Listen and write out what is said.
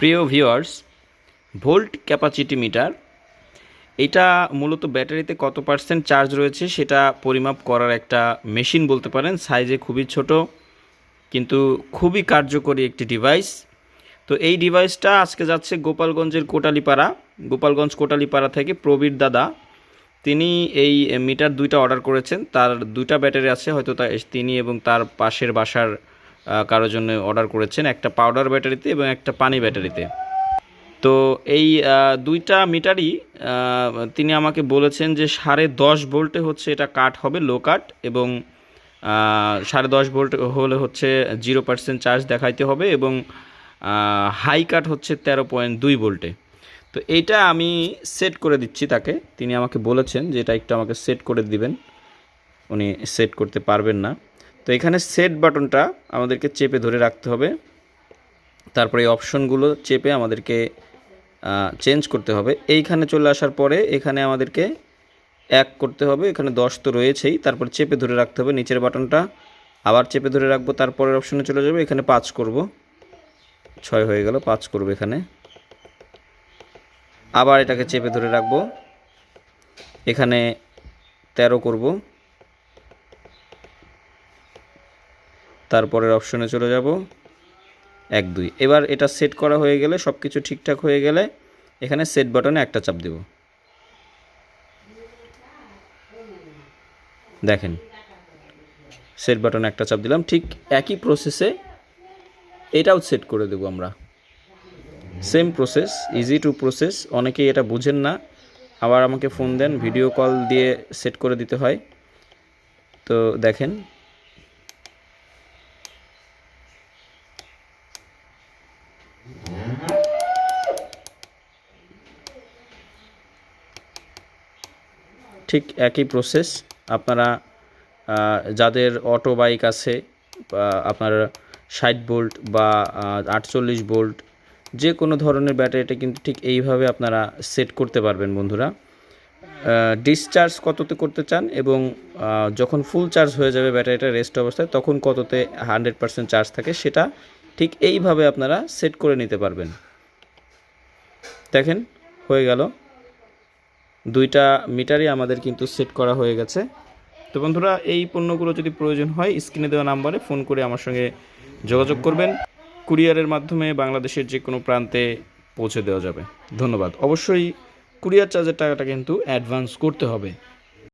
প্রিয় viewers, volt capacity metre, এটা মূলত ব্যাটারিতে কত পার্সেন্ট চার্জ রয়েছে সেটা পরিমাপ করার একটা মেশিন বলতে পারেন। সাইজে খুবই ছোট, কিন্তু খুবই কার্যকরী একটি ডিভাইস। তো এই ডিভাইসটা আজকে যাচ্ছে গোপালগঞ্জের কোটালীপাড়া, গোপালগঞ্জ কোটালীপাড়া থেকে প্রবীর দাদা। তিনি এই মিটার দুইটা অর্ডার করেছেন, তার দুইটা ব্যাটারি আছে, হয়তো তা তিনি এবং তার পাশের বাসার কারোর জন্য অর্ডার করেছেন একটা পাউডার ব্যাটারিতে এবং একটা পানি ব্যাটারিতে। তো এই দুইটা মিটারই তিনি আমাকে বলেছেন যে সাড়ে দশ ভোল্টে হচ্ছে এটা কাট হবে, লো কাট, এবং সাড়ে দশ ভোল্ট হলে হচ্ছে জিরো পার্সেন্ট চার্জ দেখাইতে হবে এবং হাই কাট হচ্ছে তেরো পয়েন্ট দুই ভোল্টে। তো এইটা আমি সেট করে দিচ্ছি তাকে। তিনি আমাকে বলেছেন যে এটা একটু আমাকে সেট করে দিবেন। উনি সেট করতে পারবেন না। তো এখানে সেট বাটনটা আমাদেরকে চেপে ধরে রাখতে হবে। তারপরে এই অপশনগুলো চেপে আমাদেরকে চেঞ্জ করতে হবে। এইখানে চলে আসার পরে এখানে আমাদেরকে এক করতে হবে। এখানে দশ তো রয়েছেই। তারপর চেপে ধরে রাখতে হবে নিচের বাটনটা আবার চেপে ধরে রাখব, তারপরের অপশনে চলে যাবে। এখানে পাঁচ করব। ছয় হয়ে গেল, পাঁচ করব এখানে। আবার এটাকে চেপে ধরে রাখব। এখানে তেরো করব। তারপরের অপশনে চলে যাব। এক, দুই। এবার এটা সেট করা হয়ে গেলে সব কিছু ঠিকঠাক হয়ে গেলে এখানে সেট বাটনে একটা চাপ দেব। দেখেন সেট বাটনে একটা চাপ দিলাম। ঠিক একই প্রসেসে এটাও সেট করে দেবো আমরা। Same process easy to process অনেকেই এটা বুঝেন না। আবার আমাকে ফোন দেন ভিডিও কল দিয়ে সেট করে দিতে হয়। তো দেখেন ঠিক একই প্রসেস আপনারা যাদের অটো বাইক আছে আপনার ষাট ভোল্ট বা আটচল্লিশ ভোল্ট যে কোনো ধরনের ব্যাটারিটা কিন্তু ঠিক এইভাবে আপনারা সেট করতে পারবেন বন্ধুরা। ডিসচার্জ কততে করতে চান এবং যখন ফুল চার্জ হয়ে যাবে ব্যাটারিটা রেস্ট অবস্থায়, তখন কততে হান্ড্রেড পার্সেন্ট চার্জ থাকে সেটা ঠিক এইভাবে আপনারা সেট করে নিতে পারবেন। দেখেন, হয়ে গেল। দুইটা মিটারই আমাদের কিন্তু সেট করা হয়ে গেছে। তো বন্ধুরা, এই পণ্যগুলো যদি প্রয়োজন হয়, স্ক্রিনে দেওয়া নাম্বারে ফোন করে আমার সঙ্গে যোগাযোগ করবেন। কুরিয়ারের মাধ্যমে বাংলাদেশের যে কোনো প্রান্তে পৌঁছে দেওয়া যাবে। ধন্যবাদ। অবশ্যই কুরিয়ার চার্জের টাকাটা কিন্তু অ্যাডভান্স করতে হবে।